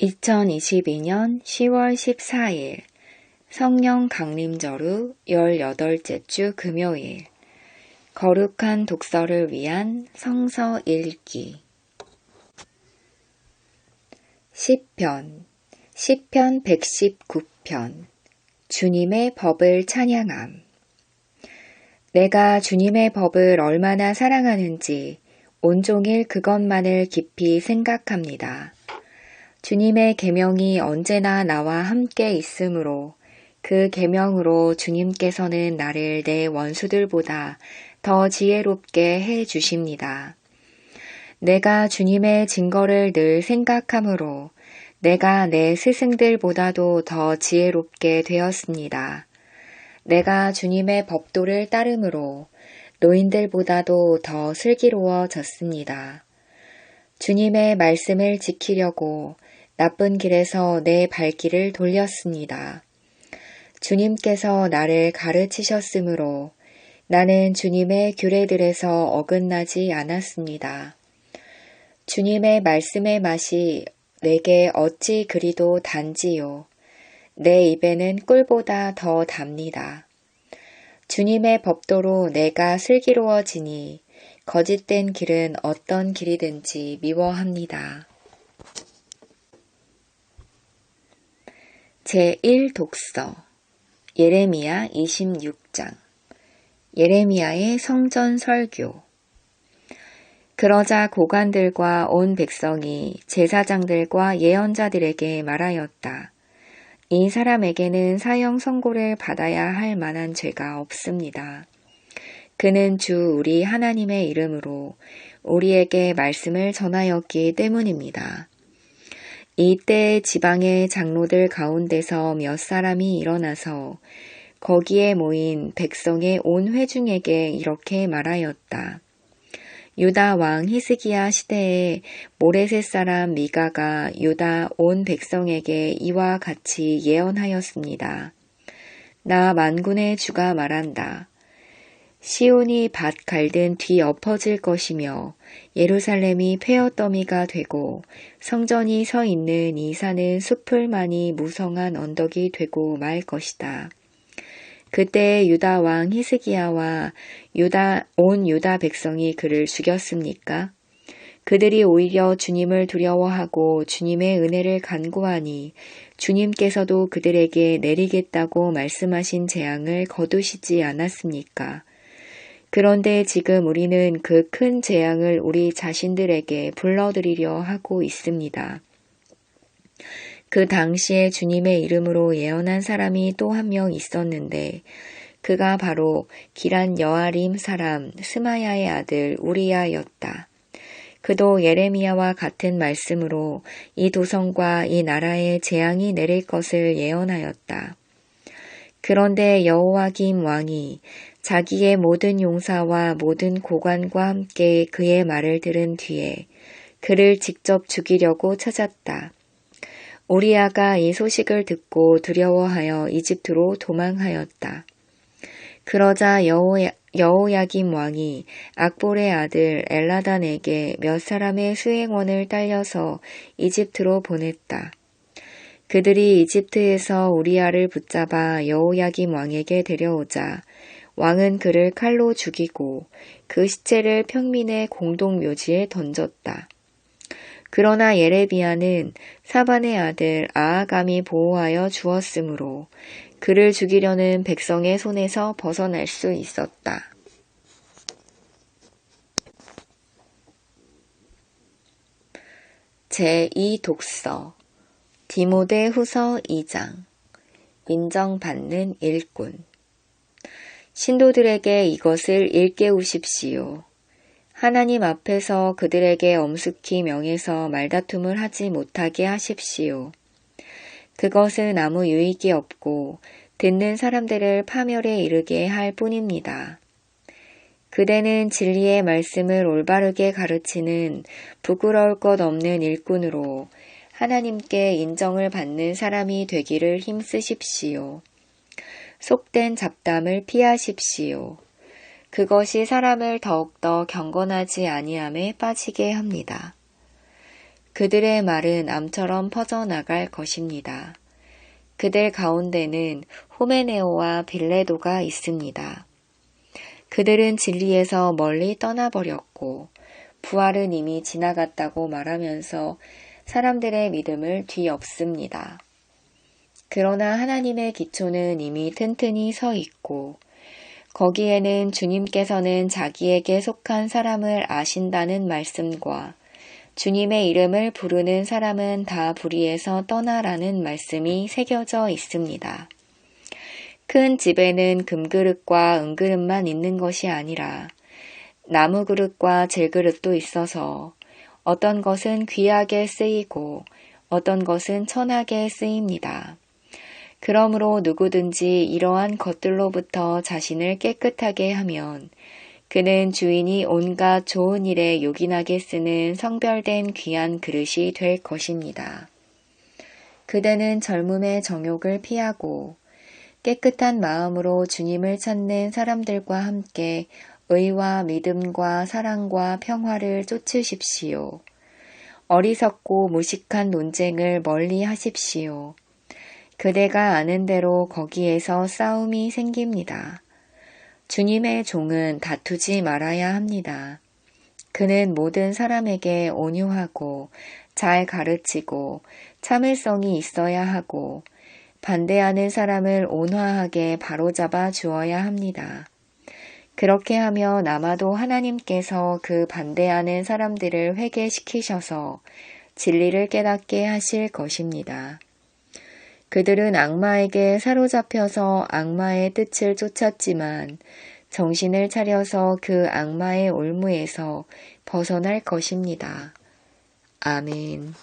2022년 10월 14일 성령 강림절 후 18째 주 금요일 거룩한 독서를 위한 성서 읽기 10편 10편 119편 주님의 법을 찬양함 내가 주님의 법을 얼마나 사랑하는지 온종일 그것만을 깊이 생각합니다. 주님의 계명이 언제나 나와 함께 있으므로 그 계명으로 주님께서는 나를 내 원수들보다 더 지혜롭게 해 주십니다. 내가 주님의 증거를 늘 생각하므로 내가 내 스승들보다도 더 지혜롭게 되었습니다. 내가 주님의 법도를 따름으로 노인들보다도 더 슬기로워졌습니다. 주님의 말씀을 지키려고 나쁜 길에서 내 발길을 돌렸습니다. 주님께서 나를 가르치셨으므로 나는 주님의 규례들에서 어긋나지 않았습니다. 주님의 말씀의 맛이 내게 어찌 그리도 단지요. 내 입에는 꿀보다 더 답니다. 주님의 법도로 내가 슬기로워지니 거짓된 길은 어떤 길이든지 미워합니다. 제1 독서 예레미야 26장 예레미야의 성전 설교 그러자 고관들과 온 백성이 제사장들과 예언자들에게 말하였다. 이 사람에게는 사형 선고를 받아야 할 만한 죄가 없습니다. 그는 주 우리 하나님의 이름으로 우리에게 말씀을 전하였기 때문입니다. 이때 지방의 장로들 가운데서 몇 사람이 일어나서 거기에 모인 백성의 온 회중에게 이렇게 말하였다. 유다 왕 히스기야 시대에 모레셋 사람 미가가 유다 온 백성에게 이와 같이 예언하였습니다. 나 만군의 주가 말한다. 시온이 밭 갈든 뒤 엎어질 것이며 예루살렘이 폐허더미가 되고 성전이 서 있는 이 산은 숲을만이 무성한 언덕이 되고 말 것이다. 그때 유다 왕 히스기야와 유다 온 유다 백성이 그를 죽였습니까? 그들이 오히려 주님을 두려워하고 주님의 은혜를 간구하니 주님께서도 그들에게 내리겠다고 말씀하신 재앙을 거두시지 않았습니까? 그런데 지금 우리는 그 큰 재앙을 우리 자신들에게 불러들이려 하고 있습니다. 그 당시에 주님의 이름으로 예언한 사람이 또 한 명 있었는데 그가 바로 기란 여아림 사람 스마야의 아들 우리야였다. 그도 예레미야와 같은 말씀으로 이 도성과 이 나라에 재앙이 내릴 것을 예언하였다. 그런데 여호와김 왕이 자기의 모든 용사와 모든 고관과 함께 그의 말을 들은 뒤에 그를 직접 죽이려고 찾았다. 우리아가 이 소식을 듣고 두려워하여 이집트로 도망하였다. 그러자 여호야, 여호야김 왕이 악볼의 아들 엘라단에게 몇 사람의 수행원을 딸려서 이집트로 보냈다. 그들이 이집트에서 우리아를 붙잡아 여호야김 왕에게 데려오자 왕은 그를 칼로 죽이고 그 시체를 평민의 공동묘지에 던졌다. 그러나 예레비야는 사반의 아들 아아감이 보호하여 주었으므로 그를 죽이려는 백성의 손에서 벗어날 수 있었다. 제2 독서 디모데 후서 2장 인정받는 일꾼 신도들에게 이것을 일깨우십시오. 하나님 앞에서 그들에게 엄숙히 명해서 말다툼을 하지 못하게 하십시오. 그것은 아무 유익이 없고 듣는 사람들을 파멸에 이르게 할 뿐입니다. 그대는 진리의 말씀을 올바르게 가르치는 부끄러울 것 없는 일꾼으로 하나님께 인정을 받는 사람이 되기를 힘쓰십시오. 속된 잡담을 피하십시오. 그것이 사람을 더욱더 경건하지 아니함에 빠지게 합니다. 그들의 말은 암처럼 퍼져나갈 것입니다. 그들 가운데는 호메네오와 빌레도가 있습니다. 그들은 진리에서 멀리 떠나버렸고 부활은 이미 지나갔다고 말하면서 사람들의 믿음을 뒤엎습니다. 그러나 하나님의 기초는 이미 튼튼히 서 있고 거기에는 주님께서는 자기에게 속한 사람을 아신다는 말씀과 주님의 이름을 부르는 사람은 다 불의에서 떠나라는 말씀이 새겨져 있습니다. 큰 집에는 금그릇과 은그릇만 있는 것이 아니라 나무 그릇과 질그릇도 있어서 어떤 것은 귀하게 쓰이고 어떤 것은 천하게 쓰입니다. 그러므로 누구든지 이러한 것들로부터 자신을 깨끗하게 하면 그는 주인이 온갖 좋은 일에 요긴하게 쓰는 성별된 귀한 그릇이 될 것입니다. 그대는 젊음의 정욕을 피하고 깨끗한 마음으로 주님을 찾는 사람들과 함께 의와 믿음과 사랑과 평화를 쫓으십시오. 어리석고 무식한 논쟁을 멀리 하십시오. 그대가 아는 대로 거기에서 싸움이 생깁니다. 주님의 종은 다투지 말아야 합니다. 그는 모든 사람에게 온유하고 잘 가르치고 참을성이 있어야 하고 반대하는 사람을 온화하게 바로잡아 주어야 합니다. 그렇게 하면 아마도 하나님께서 그 반대하는 사람들을 회개시키셔서 진리를 깨닫게 하실 것입니다. 그들은 악마에게 사로잡혀서 악마의 뜻을 쫓았지만 정신을 차려서 그 악마의 올무에서 벗어날 것입니다. 아멘.